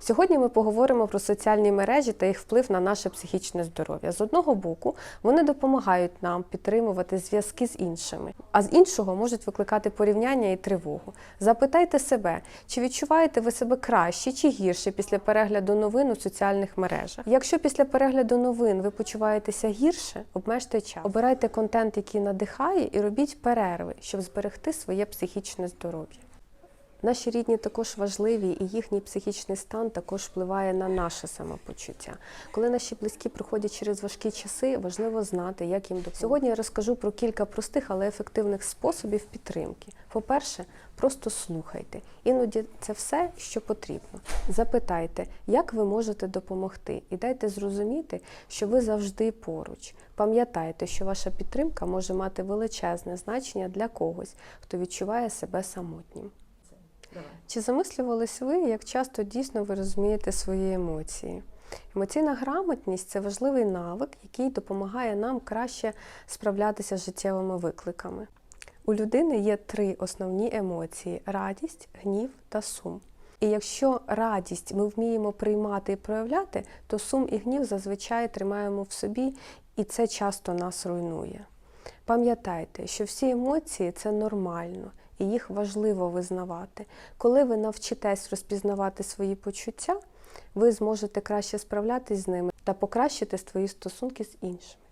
Сьогодні ми поговоримо про соціальні мережі та їх вплив на наше психічне здоров'я. З одного боку, вони допомагають нам підтримувати зв'язки з іншими, а з іншого можуть викликати порівняння і тривогу. Запитайте себе, чи відчуваєте ви себе краще чи гірше після перегляду новин у соціальних мережах. Якщо після перегляду новин ви почуваєтеся гірше, обмежте час. Обирайте контент, який надихає, і робіть перерви, щоб зберегти своє психічне здоров'я. Наші рідні також важливі, і їхній психічний стан також впливає на наше самопочуття. Коли наші близькі проходять через важкі часи, важливо знати, як їм допомогти. Сьогодні я розкажу про кілька простих, але ефективних способів підтримки. По-перше, просто слухайте. Іноді це все, що потрібно. Запитайте, як ви можете допомогти, і дайте зрозуміти, що ви завжди поруч. Пам'ятайте, що ваша підтримка може мати величезне значення для когось, хто відчуває себе самотнім. Чи замислювались ви, як часто дійсно ви розумієте свої емоції? Емоційна грамотність це важливий навик, який допомагає нам краще справлятися з життєвими викликами. У людини є три основні емоції: радість, гнів та сум. І якщо радість ми вміємо приймати і проявляти, то сум і гнів зазвичай тримаємо в собі, і це часто нас руйнує. Пам'ятайте, що всі емоції це нормально, і їх важливо визнавати. Коли ви навчитесь розпізнавати свої почуття, ви зможете краще справлятись з ними та покращити свої стосунки з іншими.